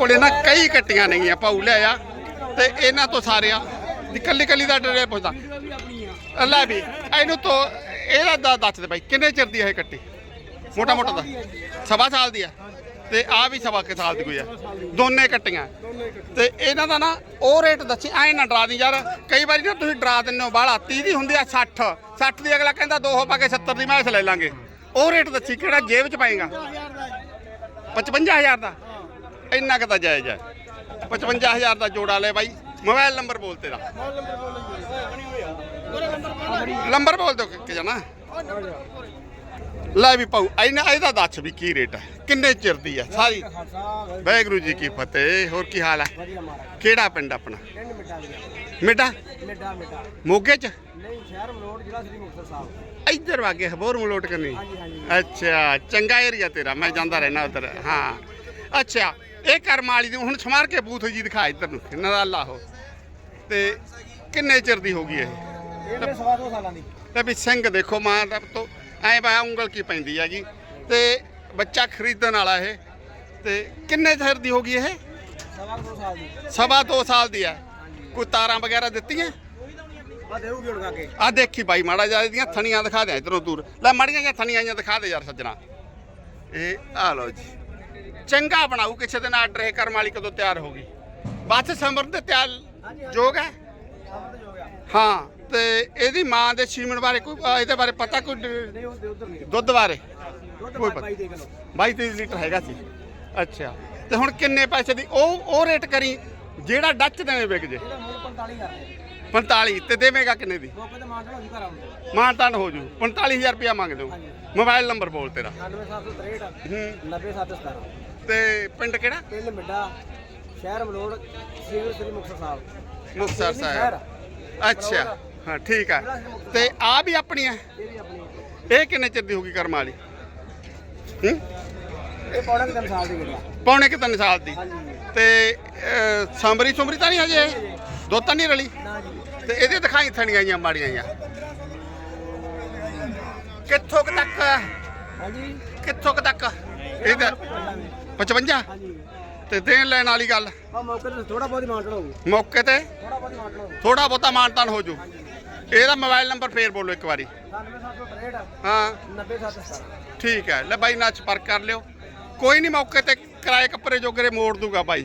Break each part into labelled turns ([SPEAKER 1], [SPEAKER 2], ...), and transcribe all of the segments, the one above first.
[SPEAKER 1] ਕੋਲੇ ਨਾ ਕਈ ਕੱਟੀਆਂ ਨੇਗੀਆਂ ਭਾਊ ਆ ਤੇ ਇਹਨਾਂ ਤੋਂ ਸਾਰਿਆਂ ਦੀ ਕੱਲੀ ਕੱਲੀ ਦਾ ਡਰੇ ਪੁੱਛਦਾ। ਅੱਲਾ ਵੀ, ਇਹਨੂੰ ਤੋਂ ਇਹਦਾ ਦਾ ਦੱਸ ਦੇ ਭਾਈ ਕਿੰਨੇ ਚਿਰ ਦੀ ਹੈ ਇਹ ਕੱਟੀ? ਮੋਟਾ ਮੋਟਾ ਦਾ ਸਵਾ ਸਾਲ ਦੀ ਆ। ਤੇ ਆ ਵੀ ਸਵਾ ਕੇ ਸਾਲ ਦੀ ਕੋਈ ਆ। ਦੋਨੇ ਕੱਟੀਆਂ। ਤੇ ਇਹਨਾਂ ਦਾ ਨਾ ਉਹ ਰੇਟ ਦੱਸੀ, ਐ ਨਾ ਡਰਾ ਦੀ ਯਾਰ। ਕਈ ਵਾਰੀ ਨਾ ਤੁਸੀਂ ਡਰਾ ਦਿੰਦੇ ਹੋ, ਬਾਹਲਾ 30 ਦੀ ਹੁੰਦੀ ਆ 60 60 ਦੀ ਅਗਲਾ ਕਹਿੰਦਾ ਦੋ ਹੋ ਪਾ ਕੇ 70 ਦੀ, ਮੈਂ ਇਸ ਲੈ ਲਾਂਗੇ। ਉਹ ਰੇਟ ਦੱਸੀ, ਕਿਹੜਾ ਜੇਬ ਚ ਪਾਏਗਾ? 55000 ਦਾ। ਇੰਨਾ ਕੁ ਤਾਂ ਜਾਇਜ਼ ਹੈ। 55000 ਦਾ ਜੋੜਾ ਲੈ ਬਾਈ ਮੋਬਾਈਲ ਨੰਬਰ ਬੋਲ ਤੇਰਾ। ਨੰਬਰ ਬੋਲ ਦੋ ਕਿ ਜਾਣਾ ਲੈ ਵੀ ਪਾਉ ਇਹਨਾਂ ਇਹਦਾ ਦੱਸ ਵੀ ਕੀ ਰੇਟ ਹੈ ਕਿੰਨੇ ਚਿਰ ਦੀ ਹੈ ਸਾਰੀ। ਵਾਹਿਗੁਰੂ ਜੀ ਕੀ ਫਤਿਹ ਹੋਰ ਕੀ ਹਾਲ ਹੈ? ਕਿਹੜਾ ਪਿੰਡ ਆਪਣਾ? ਮਿੱਡਾ?
[SPEAKER 2] ਮਿੱਡਾ ਮਿੱਡਾ
[SPEAKER 1] ਮੋਗੇ ਚ?
[SPEAKER 2] ਨਹੀਂ ਸ਼ਹਿਰ ਮਲੋਟ ਜ਼ਿਲ੍ਹਾ ਸ੍ਰੀ ਮੁਕਤਸਰ ਸਾਹਿਬ
[SPEAKER 1] ਇੱਧਰ ਵਾਗੇ ਹਬੋਰ ਮਲੋਟ ਕਰਨੀ ਅੱਛਾ ਚੰਗਾ ਏਰੀਆ ਤੇਰਾ ਮੈਂ ਜਾਂਦਾ ਰਹਿਣਾ ਉਧਰ। ਹਾਂ। ਅੱਛਾ ਇਹ ਕਰਮ ਵਾਲੀ ਦੀ ਹੁਣ ਸਮਾਰ ਕੇ ਬੂਥ ਜੀ ਦਿਖਾ ਇੱਧਰ ਨੂੰ ਨਜ਼ਾਲਾ ਹੋ ਤੇ ਕਿੰਨੇ ਚਿਰ ਦੀ ਹੋ ਗਈ ਇਹ?
[SPEAKER 2] ਇਹ ਮੇਰੇ ਸਵਾ ਦੋ ਸਾਲਾਂ ਦੀ।
[SPEAKER 1] ਤੇ ਵੀ ਸਿੰਘ ਦੇਖੋ ਮਾਂ ਦਾ ਤੋਂ ਐ ਬਾ ਉਂਗਲ ਕੀ ਪੈਂਦੀ ਹੈਗੀ। ਤੇ ਬੱਚਾ ਖਰੀਦਣ ਵਾਲਾ ਇਹ। ਤੇ ਕਿੰਨੇ ਚਿਰ ਦੀ ਹੋ ਗਈ ਇਹ?
[SPEAKER 2] ਸਵਾ ਦੋ ਸਾਲ ਦੀ।
[SPEAKER 1] ਸਵਾ ਦੋ ਸਾਲ ਦੀ ਹੈ ਕੋਈ ਤਾਰਾਂ ਵਗੈਰਾ ਦਿੱਤੀਆਂ?
[SPEAKER 2] ਆ ਦੇਊਗੀ ਹੁਣ ਕਾਕੇ
[SPEAKER 1] ਆ ਦੇਖੀ ਬਾਈ ਮਾੜਾ ਜਿਹਾ ਇਹਦੀਆਂ ਥਣੀਆਂ ਦਿਖਾ ਦੇ ਇਧਰੋਂ ਦੂਰ। ਲੈ ਮਾੜੀਆਂ ਜਿਹੀਆਂ ਥਣੀਆਂ ਜਿਹੀਆਂ ਦਿਖਾ ਦੇ ਯਾਰ ਸੱਜਣਾ। ਇਹ ਆ ਲਓ ਜੀ। ਚੰਗਾ ਬਣਾਉ ਕਿਸੇ ਦਿਨ ਆਰਡਰ ਇਹ ਕਰਮ ਵਾਲੀ ਕਦੋਂ ਤਿਆਰ ਹੋਗੀ ਬਸ ਸਮਰ ਦੇ ਤਿਆਰ ਜੋਗ ਹੈ?
[SPEAKER 2] ਹੋ
[SPEAKER 1] ਤੇ ਇਹਦੀ ਮਾਂ ਦੇ ਸੀਮਨ ਬਾਰੇ ਕੋਈ ਇਹਦੇ ਬਾਰੇ ਪਤਾ ਕੋਈ ਦੁੱਧ ਬਾਰੇ? ਕੋਈ ਪਤਾ।
[SPEAKER 2] ਪਾਈ ਦੇ ਕਿਲੋ
[SPEAKER 1] 22 23 ਲੀਟਰ ਹੈਗਾ ਸੀ। ਅੱਛਾ। ਤੇ ਹੁਣ ਕਿੰਨੇ ਪੈਸੇ ਦੀ ਉਹ ਉਹ ਰੇਟ ਕਰੀ ਜਿਹੜਾ ਡੱਚ ਦੇਵੇਂ ਵਿਕ ਜੇ।
[SPEAKER 2] ਇਹਦਾ ਮੁੱਲ 45 ਕਰਦੇ
[SPEAKER 1] 45 ਤੇ ਦੇਵੇਂਗਾ ਕਿੰਨੇ ਦੀ?
[SPEAKER 2] ਮੌਕੇ ਤੇ
[SPEAKER 1] ਮਾਨਤਾਨ ਹੋ। ਜੂ। 45000 ਰੁਪਇਆ ਮੰਗਦੇ ਹੋ ਮੋਬਾਈਲ ਨੰਬਰ ਬੋਲ ਤੇਰਾ।
[SPEAKER 2] 9763
[SPEAKER 1] ਹੂੰ।
[SPEAKER 2] 9717
[SPEAKER 1] ਤੇ ਪਿੰਡ ਕਿਹੜਾ?
[SPEAKER 2] ਪਿੰਡ ਮਿੱਡਾ ਸ਼ਹਿਰ ਮਲੋਟ ਸ੍ਰੀ ਸ੍ਰੀ ਮੁਕਤਸਰ ਸਾਹਿਬ।
[SPEAKER 1] ਮੁਕਤਸਰ ਸਾਹਿਬ। ਅੱਛਾ। ਹਾਂ ਠੀਕ ਹੈ ਤੇ ਆ ਵੀ ਆਪਣੀ ਹੈ
[SPEAKER 2] ਇਹ ਵੀ ਆਪਣੀ
[SPEAKER 1] ਇਹ ਕਿੰਨੇ ਚਿਰ ਦੀ ਹੋਗੀ ਕਰਮ ਵਾਲੀ? ਹੂੰ?
[SPEAKER 2] ਇਹ ਸਾਲ ਦੀ
[SPEAKER 1] ਪੌਣੇ ਸਾਲ ਦੀ। ਤੇ ਸਾਂਬਰੀ ਸੁੰਬਰੀ ਤਾਂ ਨਹੀਂ ਹਜੇ? ਦੁੱਧ ਤਾਂ ਨਹੀਂ ਰਲੀ? ਤੇ ਇਹਦੇ ਦਿਖਾਈ ਥਣੀਆਂ ਜਾਂ ਮਾੜੀਆਂ ਜਾਂ ਕਿੱਥੋਂ ਕੁ ਤੱਕ?
[SPEAKER 2] ਹਾਂਜੀ।
[SPEAKER 1] ਕਿੱਥੋਂ ਕੁ ਤੱਕ? ਇਹਦਾ 55
[SPEAKER 2] ਹਾਂਜੀ।
[SPEAKER 1] ਤੇ ਦੇਣ ਲੈਣ ਵਾਲੀ ਗੱਲ।
[SPEAKER 2] ਆ ਮੌਕੇ ਤੇ ਥੋੜਾ ਬਹੁਤ ਮਾਨ ਚੜਾਉ
[SPEAKER 1] ਮੌਕੇ ਤੇ
[SPEAKER 2] ਥੋੜਾ ਬਹੁਤ
[SPEAKER 1] ਥੋੜਾ ਮਾਨਤਾਨ ਹੋ ਜੂ ਇਹਦਾ ਮੋਬਾਈਲ ਨੰਬਰ ਫੇਰ ਬੋਲੋ ਇੱਕ ਵਾਰੀ।
[SPEAKER 2] 9763
[SPEAKER 1] ਹਾਂ।
[SPEAKER 2] 9717
[SPEAKER 1] ਠੀਕ ਹੈ। ਲੈ ਬਾਈ ਨਾਲ ਸੰਪਰਕ ਕਰ ਲਿਓ। ਕੋਈ ਨਹੀਂ ਮੌਕੇ ਤੇ ਕਿਰਾਏ ਕੱਪੜੇ ਜੋਗਰੇ ਮੋੜ ਦੂਗਾ ਬਾਈ।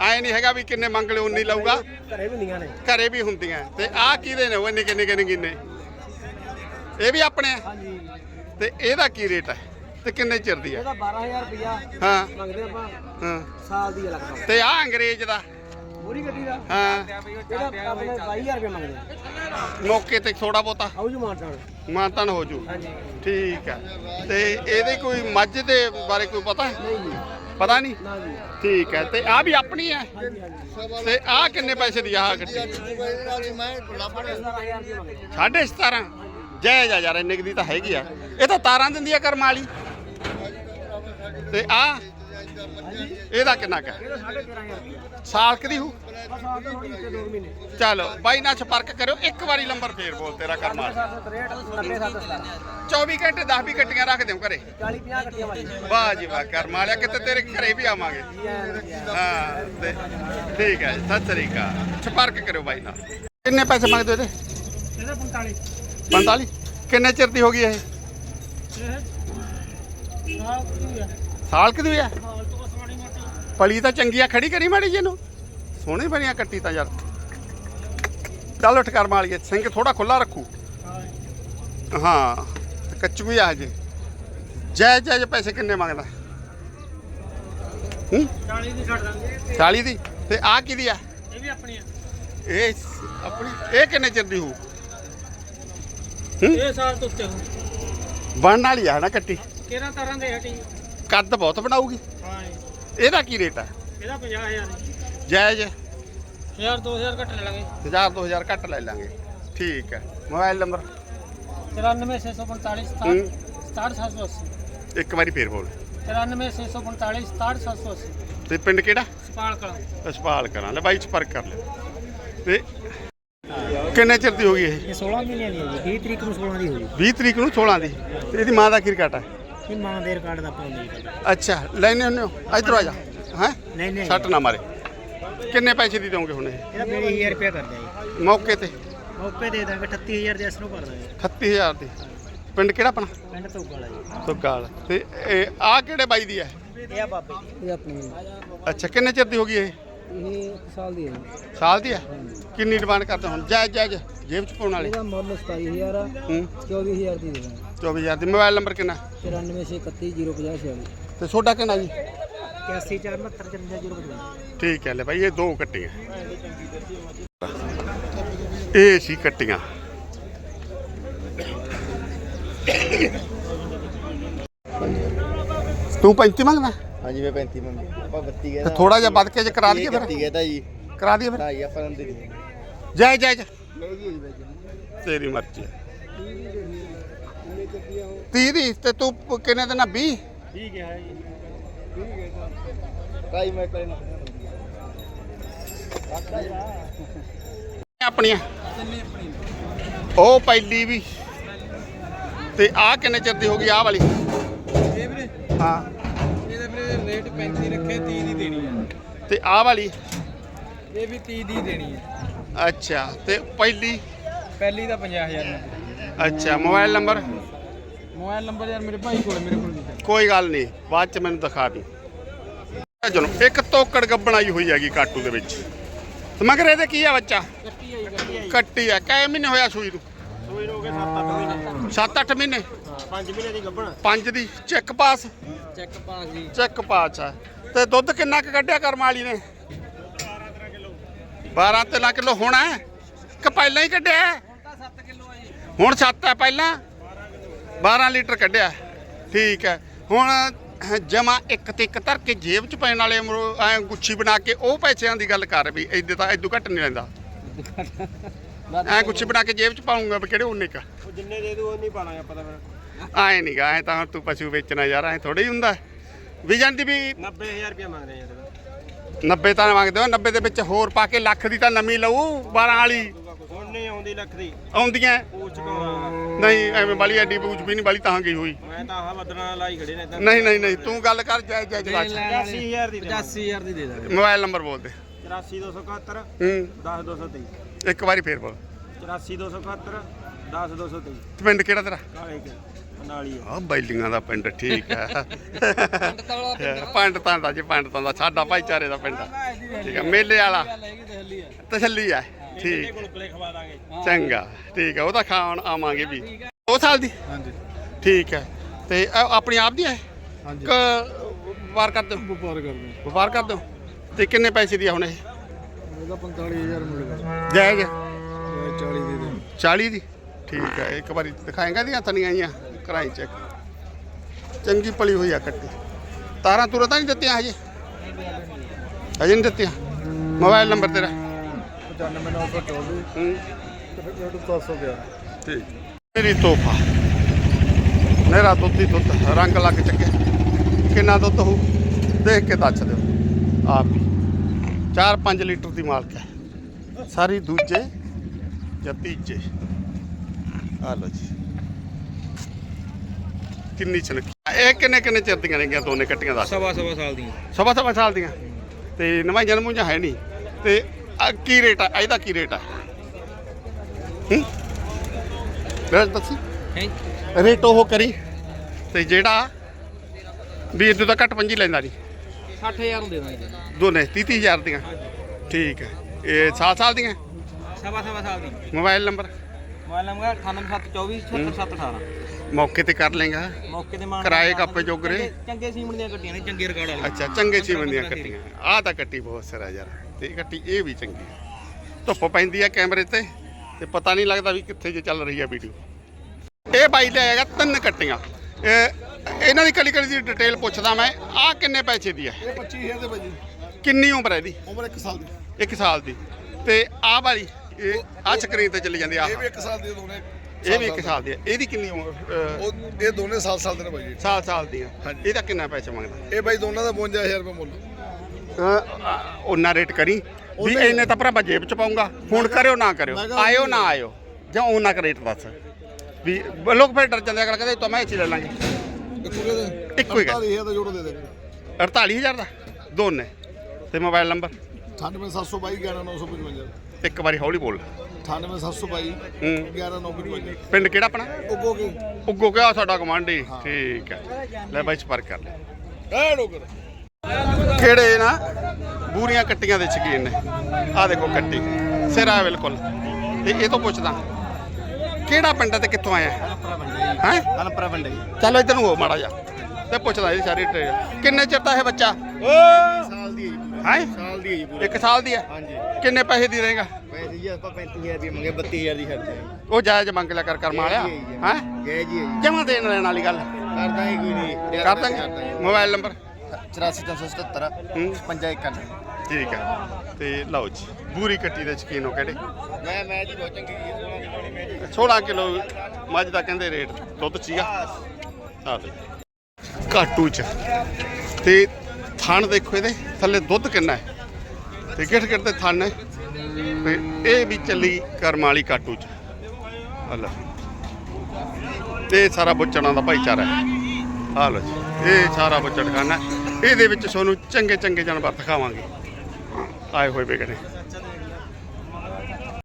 [SPEAKER 1] ਐ ਨਹੀਂ ਹੈਗਾ ਵੀ ਕਿੰਨੇ ਮੰਗ ਲਿਓ ਉਨੀ ਲਊਗਾ।
[SPEAKER 2] ਘਰੇ ਵੀ ਨੀਆਂ ਨੇ।
[SPEAKER 1] ਘਰੇ ਵੀ ਹੁੰਦੀਆਂ। ਤੇ ਆਹ ਕਿਹਦੇ ਨੇ ਉਹ ਨਿੱਕੇ ਨਿੱਕੇ ਨਗੀਨੇ ਇਹ ਵੀ ਆਪਣੇ ਆ। ਤੇ ਇਹਦਾ ਕੀ ਰੇਟ ਹੈ? ਤੇ ਕਿੰਨੇ ਚਿਰ ਦੀ ਹੈ
[SPEAKER 2] ਇਹਦਾ 12000 ਰੁਪਇਆ
[SPEAKER 1] ਹਾਂ।
[SPEAKER 2] ਮੰਗਦੇ ਆਪਾਂ
[SPEAKER 1] ਹਾਂ।
[SPEAKER 2] ਸਾਲ ਦੀ ਲੱਗਦਾ
[SPEAKER 1] ਤੇ ਆਹ ਅੰਗਰੇਜ਼ ਦਾ?
[SPEAKER 2] ਪੂਰੀ ਗੱਡੀ ਦਾ?
[SPEAKER 1] ਹਾਂ।
[SPEAKER 2] ਇਹਦਾ ਆਪਣੇ 22000 ਰੁਪਏ ਮੰਗਦੇ
[SPEAKER 1] ਮੌਕੇ ਤੇ ਥੋੜਾ ਬਹੁਤਾ?
[SPEAKER 2] ਆਉ ਜੀ ਮਾਨ ਚੜ
[SPEAKER 1] ਮਾਨਤਾਨ ਹੋ ਜੂ।
[SPEAKER 2] ਹਾਂਜੀ।
[SPEAKER 1] ਠੀਕ ਹੈ ਤੇ ਇਹਦੇ ਕੋਈ ਮੱਝ ਦੇ ਬਾਰੇ ਕੋਈ ਪਤਾ? ਹੈ
[SPEAKER 2] ਨਹੀਂ ਜੀ।
[SPEAKER 1] ਪਤਾ ਨਹੀਂ?
[SPEAKER 2] ਨਾ ਜੀ।
[SPEAKER 1] ਠੀਕ ਹੈ ਤੇ ਆਹ ਵੀ ਆਪਣੀ ਹੈ
[SPEAKER 2] ਹਾਂਜੀ ਹਾਂਜੀ।
[SPEAKER 1] ਤੇ ਆਹ ਕਿੰਨੇ ਪੈਸੇ ਦੀ ਆਹ ਗੱਡੀ?
[SPEAKER 2] 17000 ਰੁਪਏ ਮੰਗਦੇ
[SPEAKER 1] ਸਾਢੇ 17 ਜੈ ਜਾ ਯਾਰ ਇੰਨੇ ਕੁ ਦੀ ਤਾਂ ਹੈਗੀ ਆ। ਇਹ ਤਾਂ ਤਾਰਾਂ ਦਿੰਦੀ ਆ ਕਰਮ ਵਾਲੀ। ਤੇ ਆ ਇਹਦਾ ਕਿੰਨਾ ਕਾ ਸਾਲ ਕਦੀ ਹੂ ਚਲੋ, ਬਾਈ ਨਾਲ ਸੰਪਰਕ ਕਰਿਓ, ਇੱਕ ਵਾਰੀ ਨੰਬਰ ਫੇਰ ਬੋਲ ਤੇਰਾ ਕਰਮ ਵਾਲੀ
[SPEAKER 2] 9763 9717
[SPEAKER 1] 24 ਘੰਟੇ 10 20 ਗੱਟੀਆਂ ਰੱਖ ਦਿਓ ਘਰੇ।
[SPEAKER 2] 40 50 ਗੱਡੀਆਂ
[SPEAKER 1] ਵਾਹ ਜੀ ਵਾਹ, ਕਰਮ ਵਾਲਿਆ, ਕਿਤੇ ਤੇਰੇ ਘਰੇ ਵੀ ਆਵਾਂਗੇ। ਹਾਂ, ਤੇ ਠੀਕ ਹੈ ਸਤਿ ਸ੍ਰੀ ਅਕਾਲ। ਸੰਪਰਕ ਕਰਿਓ ਬਾਈ ਨਾਲ। ਕਿੰਨੇ ਪੈਸੇ ਮੰਗਦੇ ਇਹਦੇ
[SPEAKER 2] ਇਹਦਾ? 45
[SPEAKER 1] 45 ਕਿੰਨੇ ਚਿਰ ਦੀ ਹੋ ਗਈ ਇਹ?
[SPEAKER 2] ਇਹ ਹਾਂ ਕੀ ਹੈ
[SPEAKER 1] ਸਾਲ ਦੀ ਆ? ਪਲੀ ਤਾਂ ਚੰਗੀ ਆ ਖੜੀ ਕਰੀ ਮਾੜੀ ਜੀ ਨੂੰ ਸੋਹਣੀ ਬਣੀਆਂ ਕੱਟੀ ਤਾਂ ਯਾਰ। ਚੱਲ ਉੱਠ ਕਰ ਮਾਲੀਏ ਸਿੰਘ ਥੋੜਾ ਖੁੱਲਾ ਰੱਖੂ।
[SPEAKER 2] ਹਾਂ।
[SPEAKER 1] ਕੱਚੂ ਆ ਹਜੇ। ਜੈ ਜੈ ਜੈ ਪੈਸੇ ਕਿੰਨੇ ਮੰਗਦਾ? ਹੂੰ?
[SPEAKER 2] 40 ਦੀ ਛੱਡ ਦਾਂਗੇ।
[SPEAKER 1] 40 ਦੀ? ਤੇ ਆ ਕਿਹਦੀ ਆ?
[SPEAKER 2] ਇਹ ਵੀ ਆਪਣੀ ਆ।
[SPEAKER 1] ਇਹ ਆਪਣੀ ਇਹ ਕਿੰਨੇ ਚਿਰ ਦੀ ਹੂੰ?
[SPEAKER 2] ਇਹ ਸਾਲ ਤੋਂ ਉੱਤੇ ਹੋ
[SPEAKER 1] ਬਣਨ ਵਾਲੀ ਆ ਨਾ ਕੱਟੀ।
[SPEAKER 2] ਕਿਹੜਾ ਤਰ੍ਹਾਂ ਦੇ ਹਟੀ?
[SPEAKER 1] ਕੱਦ ਬਹੁਤ ਬਣਾਊਗੀ।
[SPEAKER 2] ਹਾਂ
[SPEAKER 1] ਇਹਦਾ ਕੀ ਰੇਟ ਆ?
[SPEAKER 2] ਇਹਦਾ 50000
[SPEAKER 1] ਜਾਇਜ਼
[SPEAKER 2] ਯਾਰ 2000 ਘੱਟ ਲੈ ਲਾਂਗੇ।
[SPEAKER 1] 1000 2000 ਘੱਟ ਲੈ ਲਾਂਗੇ। ਠੀਕ ਹੈ। Mobile number?
[SPEAKER 2] 94645
[SPEAKER 1] ਹੂੰ।
[SPEAKER 2] 67780
[SPEAKER 1] ਇੱਕ ਵਾਰੀ ਫੇਰ ਬੋਲ।
[SPEAKER 2] 94645 67780
[SPEAKER 1] ਤੇ ਪਿੰਡ ਕਿਹੜਾ?
[SPEAKER 2] ਸਪਾਲ ਕਲਾਂ।
[SPEAKER 1] ਕਰਾਂ ਲੈ ਬਾਈ ਸੰਪਰਕ ਕਰ ਲਿਓ। ਤੇ ਕਿੰਨੇ ਚਿਰ ਦੀ ਹੋ ਗਈ ਇਹ?
[SPEAKER 2] ਇਹ 16 ਮਹੀਨੇ ਦੀ ਹੈ ਜੀ 20 ਤਰੀਕ ਨੂੰ 16 ਦੀ ਹੋ
[SPEAKER 1] 20 ਤਰੀਕ ਨੂੰ 16 ਦੀ। ਤੇ ਇਹਦੀ ਮਾਂ ਦਾ ਕੀ ਘਾਟਾ
[SPEAKER 2] ਇਹ ਮਾਂ ਦੇ ਰਿਕਾਰਡ ਦਾ ਪਾਉਂਦੇ
[SPEAKER 1] ਅੱਛਾ ਲੈਣੇ ਹੁੰਦੇ ਹੋ? ਇਧਰੋਂ ਆ ਜਾ। ਹੈ?
[SPEAKER 2] ਨਹੀਂ ਨਹੀਂ।
[SPEAKER 1] ਸੱਟ ਨਾ ਮਾਰੇ। ਕਿੰਨੇ ਪੈਸੇ ਦੀ ਦੋਗੇ ਹੁਣ ਇਹ?
[SPEAKER 2] ਇਹਦਾ ਮੇਰੇ 1000 ਰੁਪਏ ਕਰਦਾ ਜੀ।
[SPEAKER 1] ਮੌਕੇ ਤੇ?
[SPEAKER 2] ਮੌਕੇ ਦੇ ਦਾਂਗੇ 38000 ਦੇ ਅਸਲੋਂ ਕਰਦਾ ਜੀ
[SPEAKER 1] 38000 ਦੀ। ਪਿੰਡ ਕਿਹੜਾ ਆਪਣਾ?
[SPEAKER 2] ਪਿੰਡ ਤੋਂ ਵਾਲਾ ਜੀ।
[SPEAKER 1] ਸੁਗਾਲ ਤੇ ਇਹ ਆ ਕਿਹੜੇ ਬਾਈ ਦੀ ਹੈ
[SPEAKER 2] ਇਹ ਆ ਬਾਬੇ ਇਹ ਆਪਣੀ
[SPEAKER 1] ਅੱਛਾ ਕਿੰਨੇ ਚਿਰ ਦੀ ਹੋ ਗਈ ਇਹ?
[SPEAKER 2] ਇਹ 1 ਸਾਲ ਦੀ ਹੈ ਜੀ।
[SPEAKER 1] ਸਾਲ ਦੀ ਹੈ ਕਿੰਨੀ ਡਿਮਾਂਡ ਕਰਦੇ ਹੁਣ? ਜਾਇਜ਼ ਜਾਇਜ਼ ਜੇਬ ਚ ਪਾਉਣ ਵਾਲੇ?
[SPEAKER 2] ਇਹਦਾ ਮੁੱਲ 27000 ਆ।
[SPEAKER 1] ਹੂੰ।
[SPEAKER 2] 24000 ਦੀ ਦੇ ਦਾਂਗੇ।
[SPEAKER 1] 24000 ਦੀ। ਮੋਬਾਈਲ ਨੰਬਰ ਕਿੰਨਾ?
[SPEAKER 2] 94631
[SPEAKER 1] ਤੇ ਤੁਹਾਡਾ ਕਿੰਨਾ ਜੀ?
[SPEAKER 2] 8449
[SPEAKER 1] ਠੀਕ ਹੈ ਲੈ ਭਾਈ ਇਹ ਦੋ ਕੱਟੀਆਂ। ਇਹ ਸੀ ਕੱਟੀਆਂ। ਤੂੰ 35 ਮੰਗਦਾ?
[SPEAKER 3] ਹਾਂਜੀ ਮੈਂ 35 ਮੰਗੀ ਆਪਾਂ 32
[SPEAKER 1] ਤੇ
[SPEAKER 3] ਕਹਿੰਦਾ
[SPEAKER 1] ਥੋੜਾ ਜਿਹਾ ਵੱਧ ਕੇ ਜੇ ਕਰਾ ਦਈਏ ਫਿਰ।
[SPEAKER 3] 32 ਕਹਿੰਦਾ ਜੀ।
[SPEAKER 1] ਕਰਾ ਦਈਏ ਫਿਰ।
[SPEAKER 3] ਢਾਈ ਆਪਾਂ ਨੂੰ ਦੇ ਦੇ
[SPEAKER 1] ਜਾਇਜ਼ ਜਾਇਜ਼
[SPEAKER 3] ਨਹੀਂ ਜੀ ਬਾਈ
[SPEAKER 1] ਤੇਰੀ ਮਰਜ਼ੀ ਹੈ। 30 ਦੀ ਤੇ ਤੂੰ ਕਿੰਨੇ ਦਿਨਾਂ 20
[SPEAKER 3] ਠੀਕ ਹੈ ਜੀ। ਢਾਈ ਮੈਂ ਕਰਨਾ
[SPEAKER 1] ਆਪਣੀਆਂ? ਉਹ ਪਹਿਲੀ ਵੀ। ਤੇ ਆਹ ਕਿੰਨੇ ਚਿਰ ਦੀ ਹੋ ਗਈ? ਆਹ ਵਾਲੀ।
[SPEAKER 4] ਇਹ ਵੀਰੇ?
[SPEAKER 1] ਹਾਂ।
[SPEAKER 4] ਇਹਦਾ ਵੀਰੇ ਰੇਟ 35 ਰੱਖੇ 30 ਦੀ ਦੇਣੀ ਹੈ।
[SPEAKER 1] ਤੇ ਆਹ ਵਾਲੀ?
[SPEAKER 4] ਇਹ ਵੀ 30 ਦੀ ਦੇਣੀ ਹੈ।
[SPEAKER 1] ਅੱਛਾ ਤੇ ਪਹਿਲੀ?
[SPEAKER 4] ਪਹਿਲੀ ਦਾ 50000 ਰੁਪਏ
[SPEAKER 1] ਅੱਛਾ ਮੋਬਾਈਲ ਨੰਬਰ?
[SPEAKER 4] ਮੋਬਾਈਲ ਨੰਬਰ ਯਾਰ ਮੇਰੇ ਭਾਈ ਕੋਲ ਮੇਰੇ ਕੋਲ ਨਹੀਂ ਹੈ
[SPEAKER 1] ਕੋਈ ਗੱਲ ਨਹੀਂ ਬਾਅਦ ਚ ਮੈਨੂੰ ਦਿਖਾ ਦੀ। ਚਲੋ ਇੱਕ ਤੋਕੜ ਗੱਬਣ ਆਈ ਹੋਈ ਹੈਗੀ ਕਾਟੂ ਦੇ ਵਿੱਚ। ਤੇ ਮਗਰ ਇਹਦੇ ਕੀ ਆ ਬੱਚਾ?
[SPEAKER 4] ਕੱਟੀ ਆਈ ਕੱਟੀ ਆਈ।
[SPEAKER 1] ਕੱਟੀ ਆ ਕੈ ਮਹੀਨੇ ਹੋਇਆ ਸੂਈ ਨੂੰ?
[SPEAKER 3] ਸੋਈ ਰੋਗੇ 7-8 ਮਹੀਨੇ।
[SPEAKER 1] 7-8 ਮਹੀਨੇ?
[SPEAKER 3] 5 ਮਹੀਨੇ ਦੀ ਗੱਭਣ
[SPEAKER 1] ਪੰਜ ਦੀ ਚੈੱਕ ਪਾਸ?
[SPEAKER 4] ਚੈੱਕ ਪਾਸ ਜੀ।
[SPEAKER 1] ਚੈੱਕ ਪਾਸ ਆ। ਤੇ ਦੁੱਧ ਕਿੰਨਾ ਕੁ ਕੱਢਿਆ ਕਰਮ ਵਾਲੀ ਨੇ? 12 13 ਕਿਲੋ। ਹੋਣਾ ਹੈ? ਕਿ ਪਹਿਲਾਂ ਹੀ ਕੱਢਿਆ ਹੈ?
[SPEAKER 4] ਤਾਂ 7 ਕਿਲੋ ਆ ਜੀ।
[SPEAKER 1] ਹੁਣ 7 ਹੈ ਪਹਿਲਾਂ? 12 ਲੀਟਰ ਕੱਢਿਆ। ਠੀਕ ਹੈ। ਹੁਣ ਜਮਾ ਇੱਕ ਤੇ ਇੱਕ ਧਰ ਕੇ ਜੇਬ ਚ ਪੈਣ ਵਾਲੇ ਐਂ ਗੁੱਛੀ ਬਣਾ ਕੇ ਉਹ ਪੈਸਿਆਂ ਦੀ ਗੱਲ ਕਰ ਵੀ ਐਦੇ ਤਾਂ ਐਦੂ ਘੱਟ ਨਹੀਂ ਲੈਂਦਾ। ਐ ਗੁੱਛੀ ਬਣਾ ਕੇ ਜੇਬ ਚ ਪਾਉਂਗਾ ਵੀ ਕਿਹੜੇ ਉਹਨੇ ਕਾ।
[SPEAKER 3] ਜਿੰਨੇ ਦੇ ਦੂ ਉਹ ਨਹੀਂ ਪਾਣਾ ਆਪਾਂ ਤਾਂ ਫਿਰ।
[SPEAKER 1] ਐ ਨਹੀਂ ਗਾ ਐ ਤਾਂ ਹੁਣ ਤੂੰ ਪਸ਼ੂ ਵੇਚਣਾ ਯਾਰ ਐ ਥੋੜੀ ਹੁੰਦਾ। ਵਿਜਨ ਦੀ ਵੀ
[SPEAKER 3] 90000 ਰੁਪਏ ਮੰਗਦੇ ਯਾਰ
[SPEAKER 1] 90 ਤਾਂ ਮੰਗਦੇ ਹੋ 90 ਦੇ ਵਿੱਚ ਹੋਰ ਪਾ ਕੇ ਲੱਖ ਦੀ ਤਾਂ ਨਵੀਂ ਲਊ 12 ਵਾਲੀ।
[SPEAKER 3] ਆਉਂਦੀ ਲੱਖ ਦੀ।
[SPEAKER 1] ਆਉਂਦੀਆਂ?
[SPEAKER 3] ਪੂਛ
[SPEAKER 1] ਨਹੀਂ ਐਵੇਂ ਬਾਲੀ ਐਡੀ ਬੂਝ ਵੀ ਨਹੀਂ ਬਾਲੀ ਤਾਂ ਗਈ ਹੋਈ।
[SPEAKER 3] ਮੈਂ ਤਾਂ ਆਹ ਬਦਲਣਾ ਲਾਈ ਖੜੇ ਨੇ ਤਾਂ
[SPEAKER 1] ਨਹੀਂ ਨਹੀਂ ਨਹੀਂ ਤੂੰ ਗੱਲ ਕਰ ਜਾਇ ਜਾਇ ਜਵਾਚ
[SPEAKER 3] 85000 ਦੀ
[SPEAKER 4] 85000 ਦੀ ਦੇ ਦਾਂਗੇ।
[SPEAKER 1] ਮੋਬਾਈਲ ਨੰਬਰ ਬੋਲ ਦੇ।
[SPEAKER 3] 84271
[SPEAKER 1] ਹੂੰ।
[SPEAKER 3] 10223
[SPEAKER 1] ਇੱਕ ਵਾਰੀ ਫੇਰ ਬੋਲ।
[SPEAKER 3] 84271 10223
[SPEAKER 1] ਪਿੰਡ ਕਿਹੜਾ ਤੇਰਾ?
[SPEAKER 3] ਕਾਲੇ ਕੇ ਨਾਲੀ
[SPEAKER 1] ਆ। ਬੈਲੀਆਂ ਦਾ ਪਿੰਡ ਠੀਕ ਹੈ ਪੰਡਤਾਂ ਦਾ ਜੀ ਪੰਡਤਾਂ ਦਾ ਸਾਡਾ ਭਾਈਚਾਰੇ ਦਾ ਪਿੰਡ ਆ। ਠੀਕ ਹੈ ਮੇਲੇ ਵਾਲਾ।
[SPEAKER 4] ਲੈਗੀ ਤਸੱਲੀ ਆ।
[SPEAKER 1] ਤਸੱਲੀ ਹੈ ਠੀਕ।
[SPEAKER 3] ਗੁਲਗੁਲੇ ਖਵਾ ਦਾਂਗੇ।
[SPEAKER 1] ਚੰਗਾ ਠੀਕ ਹੈ ਉਹਦਾ ਖਾਣ ਆਵਾਂਗੇ ਵੀ। ਉਹ ਸਾਲ ਦੀ?
[SPEAKER 4] ਹਾਂਜੀ।
[SPEAKER 1] ਠੀਕ ਹੈ ਤੇ ਇਹ ਆਪਣੀ ਆਪ ਦੀ ਹੈ
[SPEAKER 4] ਹਾਂਜੀ।
[SPEAKER 1] ਕ ਵਪਾਰ ਕਰਦੇ ਹੋ
[SPEAKER 4] ਵਪਾਰ ਕਰਦੇ
[SPEAKER 1] ਵਪਾਰ ਕਰਦੇ ਹੋ ਤੇ ਕਿੰਨੇ ਪੈਸੇ ਦੀ ਆ ਹੁਣ ਇਹ?
[SPEAKER 4] ਇਹਦਾ 45000 ਮਿਲੇਗਾ
[SPEAKER 1] ਜਾਇਜ਼
[SPEAKER 4] 40 ਦੇ ਦੇ।
[SPEAKER 1] 40 ਦੀ? ਠੀਕ ਹੈ ਇੱਕ ਵਾਰੀ ਦਿਖਾਏਗਾ ਦੀਆਂ ਤਨੀਆਂ ਆਈਆਂ ਕਰਾਈ ਚੈੱਕ। ਚੰਗੀ ਪਲੀ ਹੋਈ ਆ ਕੱਟੀ। ਤਾਰਾਂ ਤੁਰਾਂ ਤਾਂ ਨਹੀਂ ਦਿੱਤੀਆਂ ਹਜੇ? ਹਜੇ ਨਹੀਂ ਦਿੱਤੀਆਂ। ਮੋਬਾਈਲ ਨੰਬਰ ਤੇਰਾ?
[SPEAKER 4] 95924
[SPEAKER 1] ਹੂੰ।
[SPEAKER 4] 711
[SPEAKER 1] ਠੀਕ। ਮੇਰੀ ਤੋਹਫਾ। ਮੇਰਾ ਦੁੱਧ ਹੀ ਦੁੱਧ ਰੰਗ ਲੱਗ ਚੱਕਿਆ। ਕਿੰਨਾ ਦੁੱਧ ਹੋਊ? ਦੇਖ ਕੇ ਦੱਸ ਦਿਓ। ਆਪ ਹੀ। 4-5 ਲੀਟਰ ਦੀ ਮਾਲਕ ਹੈ। ਸਾਰੀ ਦੂਜੇ ਜਾਂ ਤੀਜੇ। ਆ ਲਓ ਜੀ। ਕਿੰਨੀ ਚਨਕੀ। ਇਹ ਕਿੰਨੇ ਕਿੰਨੇ ਚਿਰ ਦੀਆਂ ਨੇਗੀਆਂ ਦੋਨੇ ਕੱਟੀਆਂ ਦਾ
[SPEAKER 4] ਸਵਾ ਸਵਾ ਸਾਲ ਦੀ
[SPEAKER 1] ਸਵਾ ਸਵਾ ਸਾਲ ਦੀਆਂ। ਤੇ ਨਵਾਂ ਮੁੰਜਾ ਹੈ ਨਹੀਂ। ਤੇ ਕੀ ਰੇਟ ਆ? ਇਹਦਾ ਕੀ ਰੇਟ ਆ? ਹੂੰ? ਰੇਟ ਦੱਸੀ। ਰੇਟ ਉਹ ਕਰੀ। ਤੇ ਜਿਹੜਾ ਵੀ ਇਦੋਂ ਤਾਂ ਘੱਟ ਪੰਜੀ ਲੈਂਦਾ ਨਹੀਂ।
[SPEAKER 4] 60000 ਨੂੰ ਦੇ ਦਾਂਗੇ
[SPEAKER 1] ਦੋਨੇ 30 ਹਜ਼ਾਰ ਦੀਆਂ। ਠੀਕ ਹੈ। ਇਹ ਸਾਲ ਸਾਲ ਦੀਆਂ?
[SPEAKER 4] ਸਵਾ ਸਵਾ ਸਾਲ ਦੀ
[SPEAKER 1] ਮੋਬਾਈਲ ਨੰਬਰ?
[SPEAKER 4] ਮੋਬਾਈਲ ਨੰਬਰ 98724 76718
[SPEAKER 1] ਮੌਕੇ ਤੇ ਕਰ ਲੇਗਾ?
[SPEAKER 4] ਮੌਕੇ ਤੇ ਮਾਨ
[SPEAKER 1] ਕਿਰਾਏ ਕਾਪੇ ਜੋਗਰੇ?
[SPEAKER 4] ਚੰਗੇ- ਚੰਗੇ ਸੀਮਣ ਦੀਆਂ ਗੱਡੀਆਂ ਨੇ ਚੰਗੇ ਰਿਕਾਰਡ ਵਾਲੀਆਂ।
[SPEAKER 1] ਅੱਛਾ ਚੰਗੇ ਚੀਵਨ ਦੀਆਂ ਕੱਟੀਆਂ ਆਹ ਤਾਂ ਕੱਟੀ ਬਹੁਤ ਸਰਾ ਯਾਰ ਤੇ ਇਹ ਕੱਟੀ ਇਹ ਵੀ ਚੰਗੀ ਧੁੱਪ ਪੈਂਦੀ ਆ ਕੈਮਰੇ ਤੇ ਤੇ ਪਤਾ ਨਹੀਂ ਲੱਗਦਾ ਵੀ ਕਿੱਥੇ ਜੇ ਚੱਲ ਰਹੀ ਆ ਵੀਡੀਓ। ਇਹ ਬਾਈ ਲੈ ਆਏਗਾ ਤਿੰਨ ਕੱਟੀਆਂ। ਇਹ ਇਹਨਾਂ ਦੀ ਕਲੀ ਕਲੀ ਦੀ ਡਿਟੇਲ ਪੁੱਛਦਾ ਮੈਂ ਆਹ ਕਿੰਨੇ ਪੈਸੇ ਦੀ ਆ?
[SPEAKER 5] ਇਹ 25000 ਦੇ ਭਾਜੀ
[SPEAKER 1] ਕਿੰਨੀ ਉਮਰ ਹੈ ਇਹਦੀ?
[SPEAKER 5] ਉਮਰ 1 ਸਾਲ ਦੀ।
[SPEAKER 1] 1 ਸਾਲ ਦੀ। ਤੇ ਆਹ ਵਾਲੀ ਇਹ ਆਹ ਸਕਰੀਨ ਤੇ ਚੱਲੀ ਜਾਂਦੀ ਆ।
[SPEAKER 5] ਇਹ ਵੀ 1 ਸਾਲ ਦੀ ਦੋਨੇ।
[SPEAKER 1] ਇਹ ਵੀ 1 ਸਾਲ ਦੀ ਹੈ। ਇਹਦੀ ਕਿੰਨੀ ਉਮਰ
[SPEAKER 5] ਉਹ ਇਹ ਦੋਨੇ ਸਾਲ ਸਾਲ ਦੇ ਨੇ ਭਾਜੀ
[SPEAKER 1] ਸਾਲ ਸਾਲ ਦੀ
[SPEAKER 5] ਹਾਂਜੀ।
[SPEAKER 1] ਇਹਦਾ ਕਿੰਨਾ ਪੈਸਾ ਮੰਗਦਾ?
[SPEAKER 5] ਇਹ ਭਾਈ ਦੋਨਾਂ ਦਾ 52000 ਰੁਪਏ ਮੁੱਲ।
[SPEAKER 1] ਉਹਨਾਂ ਰੇਟ ਕਰੀ। ਵੀ ਇਹਨੇ ਤਾਂ ਭਰਾਵਾ ਜੇਬ ਚ ਪਾਉਂਗਾ ਫੋਨ ਕਰਿਓ ਨਾ ਕਰਿਓ। ਆਇਓ ਨਾ ਆਇਓ। ਜਾਂ ਉਹਨਾਂ ਰੇਟ ਦੱਸ। ਵੀ ਲੋਕ ਫਿਰ ਡਰ ਜਾਂਦੇ ਅਗਲਾ ਕਹਿੰਦੇ ਤਾਂ ਮੈਂ ਇੱਥੇ ਲੈ ਲਾਂਗੇ।
[SPEAKER 5] ਇੱਕ
[SPEAKER 1] ਹੀ ਗੱਲ।
[SPEAKER 5] 48000 ਦਾ ਜੋੜ ਦੇ ਦੇ
[SPEAKER 1] 48000 ਦਾ? ਦੋਨੇ ਤੇ ਮੋਬਾਈਲ ਨੰਬਰ?
[SPEAKER 5] 98722 11955
[SPEAKER 1] ਇੱਕ ਵਾਰੀ ਹੌਲੀ ਬੋਲ।
[SPEAKER 5] 98722
[SPEAKER 1] ਹੂੰ।
[SPEAKER 5] 11955
[SPEAKER 1] ਪਿੰਡ ਕਿਹੜਾ ਆਪਣਾ?
[SPEAKER 5] ਉਗੋ ਕੇ।
[SPEAKER 1] ਉੱਗੋ ਸਾਡਾ ਗਵਾਂਢੀ ਠੀਕ ਹੈ। ਲੈ ਬਾਈ ਸੰਪਰਕ ਕਰ ਲੈ।
[SPEAKER 5] ਐ
[SPEAKER 1] ਕਿਹੜੇ ਨਾ? ਬੂਰੀਆਂ ਕੱਟੀਆਂ ਦੇ ਸ਼ਕੀਨ ਨੇ। ਆਹ ਦੇਖੋ ਕੱਟੀ। ਸਿਰਾ ਬਿਲਕੁਲ। ਤੇ ਇਹ ਤੋਂ ਪੁੱਛਦਾ। ਕਿਹੜਾ ਪਿੰਡ ਹੈ ਤੇ ਕਿੱਥੋਂ ਆਇਆ? ਹੈ?
[SPEAKER 6] ਅਨਪਰਾ ਬੰਡੇ
[SPEAKER 1] ਚਲੋ ਇੱਧਰ ਨੂੰ ਹੋ ਮਾੜਾ ਜਾ ਤੇ ਪੁੱਛਦਾ ਇਹ ਸਾਰੀ ਟ੍ਰੇਨ ਕਿੰਨੇ ਚਿਰ ਦਾ ਇਹ ਬੱਚਾ?
[SPEAKER 6] ਸਾਲ ਦੀ ਹੈ?
[SPEAKER 1] ਹੈ
[SPEAKER 6] ਜੀ ਸਾਲ ਦੀ ਹੈ ਜੀ ਪੂਰੀ।
[SPEAKER 1] ਇੱਕ ਸਾਲ ਦੀ ਹੈ।
[SPEAKER 6] ਹਾਂਜੀ।
[SPEAKER 1] ਕਿੰਨੇ ਪੈਸੇ ਦੀ ਦੇਗਾ
[SPEAKER 6] ਪੈਸੇ ਜੀ ਆਪਾਂ 35000 ਦੀ ਮੰਗੇ 32000 ਦੀ ਛੱਡਦੇ ਹਾਂ
[SPEAKER 1] ਉਹ ਜਾਇਜ਼ ਮੰਗ ਲਿਆ ਕਰ ਕਰਮ ਵਾਲਿਆ? ਹੈ?
[SPEAKER 6] ਜੈ ਜੀ ਹੈ ਜੀ।
[SPEAKER 1] ਜਮਾ ਦੇਣ ਲੈਣ ਵਾਲੀ ਗੱਲ?
[SPEAKER 6] ਕਰਦਾ ਹੀ ਕੋਈ ਨਹੀਂ
[SPEAKER 1] ਕਰ ਦਾਂਗੇ ਮੋਬਾਈਲ ਨੰਬਰ?
[SPEAKER 6] 84377
[SPEAKER 1] ਹੂੰ।
[SPEAKER 6] 51
[SPEAKER 1] ਠੀਕ ਹੈ ਤੇ ਲਓ ਜੀ ਬੂਰੀ ਕੱਟੀ ਦੇ ਸ਼ਕੀਨ ਹੋ ਕਿਹੜੇ?
[SPEAKER 6] ਮੈਂ ਮੈਂ ਜੀ ਬਹੁਤ ਚੰਗੀ ਜੀ 16 ਕਿਲੋ ਦੀ ਮੈਂ ਜੀ।
[SPEAKER 1] 16 ਕਿਲੋ ਮੱਝ ਦਾ ਕਹਿੰਦੇ ਰੇਟ ਦੁੱਧ ਚੀਗਾ ਆ ਦੇ ਘਾਟੂ ਚ। ਤੇ ਥਣ ਦੇਖੋ ਇਹਦੇ ਥੱਲੇ ਦੁੱਧ ਕਿੰਨਾ ਹੈ? ਤੇ ਗਿੱਠ ਦੇ ਥਣ ਨੇ ਤੇ ਇਹ ਵੀ ਚੱਲੀ ਕਰਮ ਵਾਲੀ ਕਾਟੂ ਚ। ਆ ਲੈ ਤੇ ਸਾਰਾ ਬੁੱਚਣਾ ਦਾ ਭਾਈਚਾਰਾ ਹੈ। ਆ ਲਓ ਜੀ। ਇਹ ਸਾਰਾ ਬੁੱਚੜ ਇਹਦੇ ਵਿੱਚ ਤੁਹਾਨੂੰ ਚੰਗੇ ਚੰਗੇ ਜਾਨਵਰ ਦਿਖਾਵਾਂਗੇ। ਆਏ ਹੋਏ ਵੇਖਣੇ